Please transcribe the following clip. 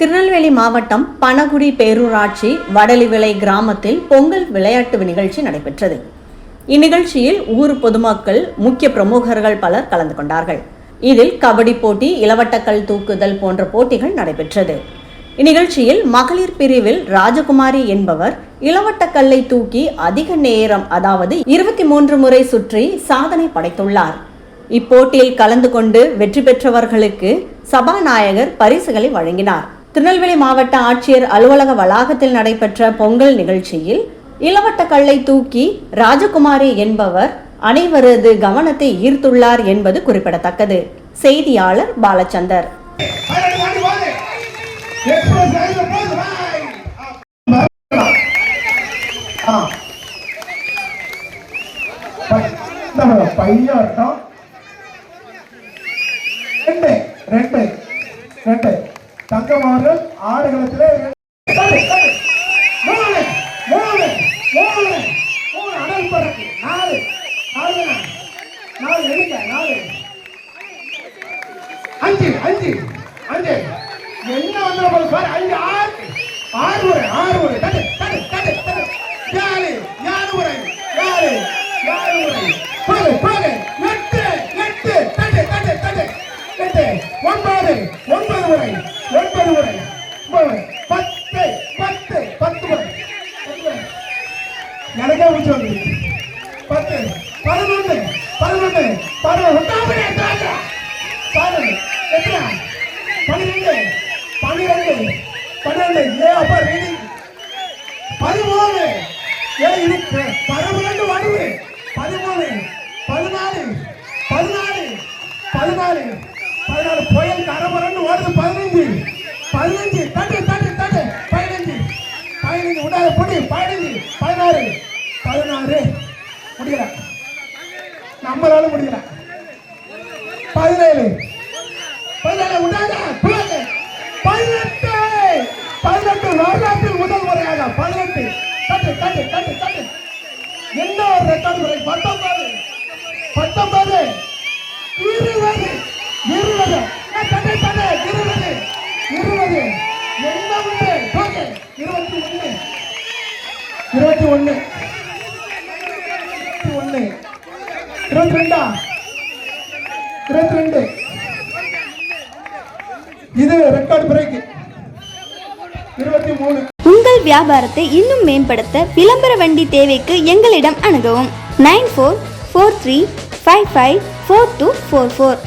திருநெல்வேலி மாவட்டம் பனகுடி பேரூராட்சி வடலிவிளை கிராமத்தில் பொங்கல் விளையாட்டு நிகழ்ச்சி நடைபெற்றது. இந்நிகழ்ச்சியில் ஊர் பொதுமக்கள் முக்கிய பிரமுகர்கள் பலர் கலந்து கொண்டார்கள். இதில் கபடி போட்டி இளவட்டக்கல் தூக்குதல் போன்ற போட்டிகள் நடைபெற்றது. இந்நிகழ்ச்சியில் மகளிர் பிரிவில் ராஜகுமாரி என்பவர் இளவட்டக்கல்லை தூக்கி அதிக நேரம் அதாவது இருபத்தி மூன்று முறை சுற்றி சாதனை படைத்துள்ளார். இப்போட்டியில் கலந்து கொண்டு வெற்றி பெற்றவர்களுக்கு சபாநாயகர் பரிசுகளை வழங்கினார். திருநெல்வேலி மாவட்ட ஆட்சியர் அலுவலக வளாகத்தில் நடைபெற்ற பொங்கல் நிகழ்ச்சியில் இளவட்ட கல்லை தூக்கி ராஜகுமாரி என்பவர் அனைவரது கவனத்தை ஈர்த்துள்ளார் என்பது குறிப்பிடத்தக்கது. செய்தியாளர் பாலச்சந்தர். பையாட்டம் ரெண்டு ரெண்டு ரெண்டு. தங்கமார்கள் ஆடுகளத்திலே மூணு மூணு மூணு மூணு. அனல் பறக்கு நாலு நாலு நாலு. எடுங்க நாலு. அஞ்சு அஞ்சு அஞ்சு. என்ன வந்துட பாரு அஞ்சு ஆறு. ஆறு ஒரு ஆறு முறை தட்டு தட்டு எனக்கே முடிச்சு வந்து பத்து பதினொன்று பதினொன்று பதினொன்று. பாரு எத்தனை? பன்னிரெண்டு பன்னிரெண்டு பன்னிரெண்டு. ஏ அப்பா ரீடிங் பதிமூணு. ஏ இது பன்னிரெண்டு வருது பதிமூணு பதினாலு பதினாலு பதினாலு. பதினாலு. புயல் கரபரண்டு வருது பதினஞ்சு பதினஞ்சு. தட்டு தட்டு தட்டு. பதினஞ்சு உண்டாத பொடி பதினஞ்சு பதினாறு. பதினாறு. முடியல. நம்மளால முடியல. பதினேழு. பதினேழு உண்டாதா? குழந்தை பதினெட்டு. பதினெட்டு வரலாற்றில் முதல் முறையாக பதினெட்டு. தட்டு தட்டு தட்டு தட்டு. என்ன ஒரு ரெக்கார்டு முறை? பத்தொன்பது. பத்தொன்பது. இருபது. இருபது. ஏ, தட்டு இருபது இருபது என்ன உண்டு ஓகே இருபத்தி ஒண்ணு. இருபத்தி ஒண்ணு. இருபத்தி ஒண்ணு இருபத்தி ரெண்டா? இருபத்தி ரெண்டு. இது ரெக்கார்ட் பிரேக் இருபத்தி மூணு. உங்கள் வியாபாரத்தை இன்னும் மேம்படுத்த விளம்பர வண்டி தேவைக்கு எங்களிடம் அணுகவும். Nine four four three five five four two four four.